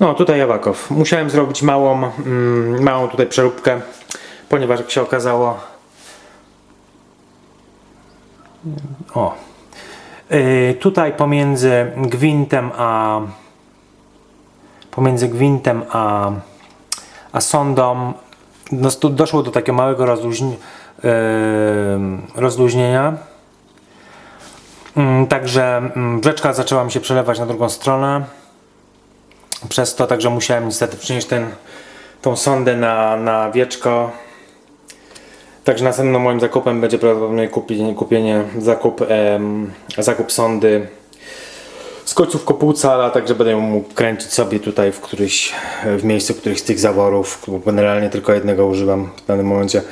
No tutaj Jawakow. Musiałem zrobić małą, mm, małą tutaj przeróbkę, ponieważ jak się okazało... O. Yy, tutaj pomiędzy gwintem a pomiędzy gwintem a, a sondą no, doszło do takiego małego rozluźni, yy, rozluźnienia. Mm, Także mm, brzeczka zaczęła mi się przelewać na drugą stronę. Przez to także musiałem niestety przynieść ten, tą sondę na, na wieczko. Także następnym moim zakupem będzie prawdopodobnie kupienie, kupienie zakup, em, zakup sondy z końców kopuca, a także będę mógł kręcić sobie tutaj w któryś, w miejscu którychś z tych zaworów. Generalnie tylko jednego używam w danym momencie.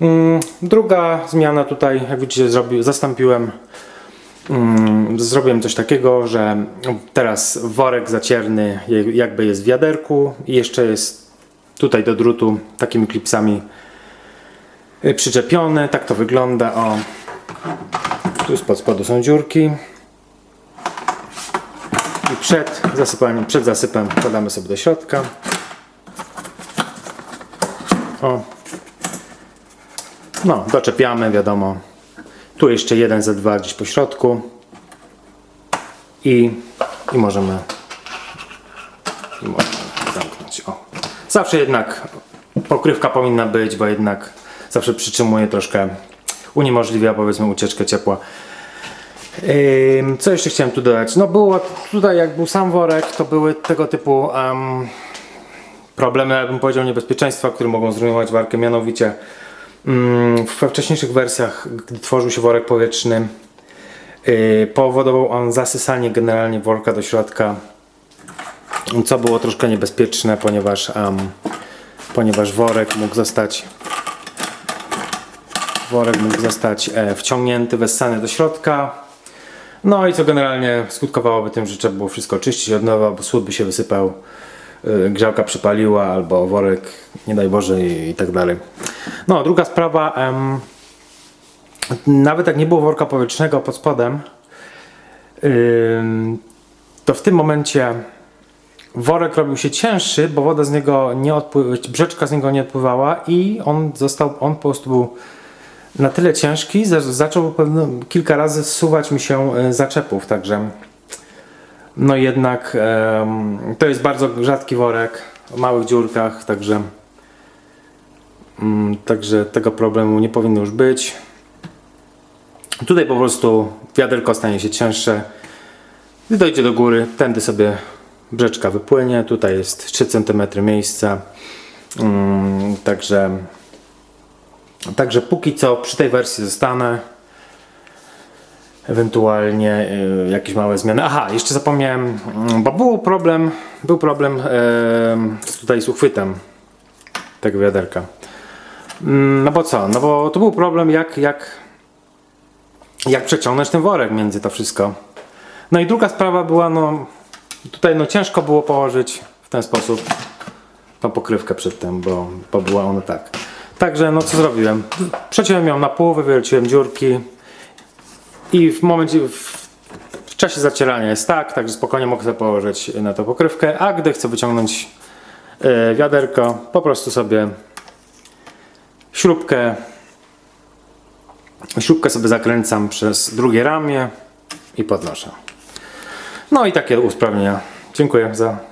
Mm, Druga zmiana tutaj, jak widzicie, zrobił, zastąpiłem zrobiłem coś takiego, że teraz worek zacierny jakby jest w wiaderku i jeszcze jest tutaj do drutu takimi klipsami y, przyczepiony. Tak to wygląda. O. Tu spod spodu są dziurki. I przed zasypaniem, przed zasypem wkładamy sobie do środka. O. No, doczepiamy, wiadomo. Tu jeszcze jeden za dwa gdzieś po środku. I, i możemy i możemy zamknąć. O. Zawsze jednak pokrywka powinna być, bo jednak zawsze przytrzymuje troszkę, uniemożliwia powiedzmy ucieczkę ciepła. Co jeszcze chciałem tu dodać? No było tutaj jak był sam worek, to były tego typu em, problemy, jakbym powiedział, niebezpieczeństwa, które mogą zrujnować warkę, mianowicie we wcześniejszych wersjach, gdy tworzył się worek powietrzny, yy, powodował on zasysanie generalnie worka do środka, co było troszkę niebezpieczne, ponieważ, em, ponieważ worek mógł zostać worek mógł zostać e, wciągnięty, wessany do środka. No i co generalnie skutkowałoby tym, że trzeba było wszystko oczyścić od nowa, bo słód by się wysypał, y, grzałka przypaliła, albo worek, nie daj Boże i, i tak dalej. No, druga sprawa, em, nawet jak nie było worka powietrznego pod spodem, to w tym momencie worek robił się cięższy, bo woda z niego nie odpływała, brzeczka z niego nie odpływała i on został, on po prostu był na tyle ciężki, że zaczął pewno, kilka razy zsuwać mi się e, zaczepów, także no jednak to jest bardzo rzadki worek o małych dziurkach, także także tego problemu nie powinno już być. Tutaj po prostu wiaderko stanie się cięższe. Gdy dojdzie do góry, tędy sobie brzeczka wypłynie. Tutaj jest 3 cm miejsca. Mm, także Także póki co przy tej wersji zostanę. Ewentualnie y, jakieś małe zmiany. Aha, jeszcze zapomniałem, mm, bo był problem, był problem em, tutaj z uchwytem tego wiaderka. Mm, No bo co? No bo to był problem jak, jak, jak przeciągnąć ten worek między to wszystko. No i druga sprawa była, no tutaj no ciężko było położyć w ten sposób tą pokrywkę przed tym, bo, bo była ona tak. Także no co zrobiłem? Przeciąłem ją na pół, wywierciłem dziurki i w momencie, w, w czasie zacierania jest tak, także spokojnie mogę położyć na to pokrywkę, a gdy chcę wyciągnąć e, wiaderko, po prostu sobie śrubkę śrubkę sobie zakręcam przez drugie ramię i podnoszę. No i takie usprawnienia. Dziękuję za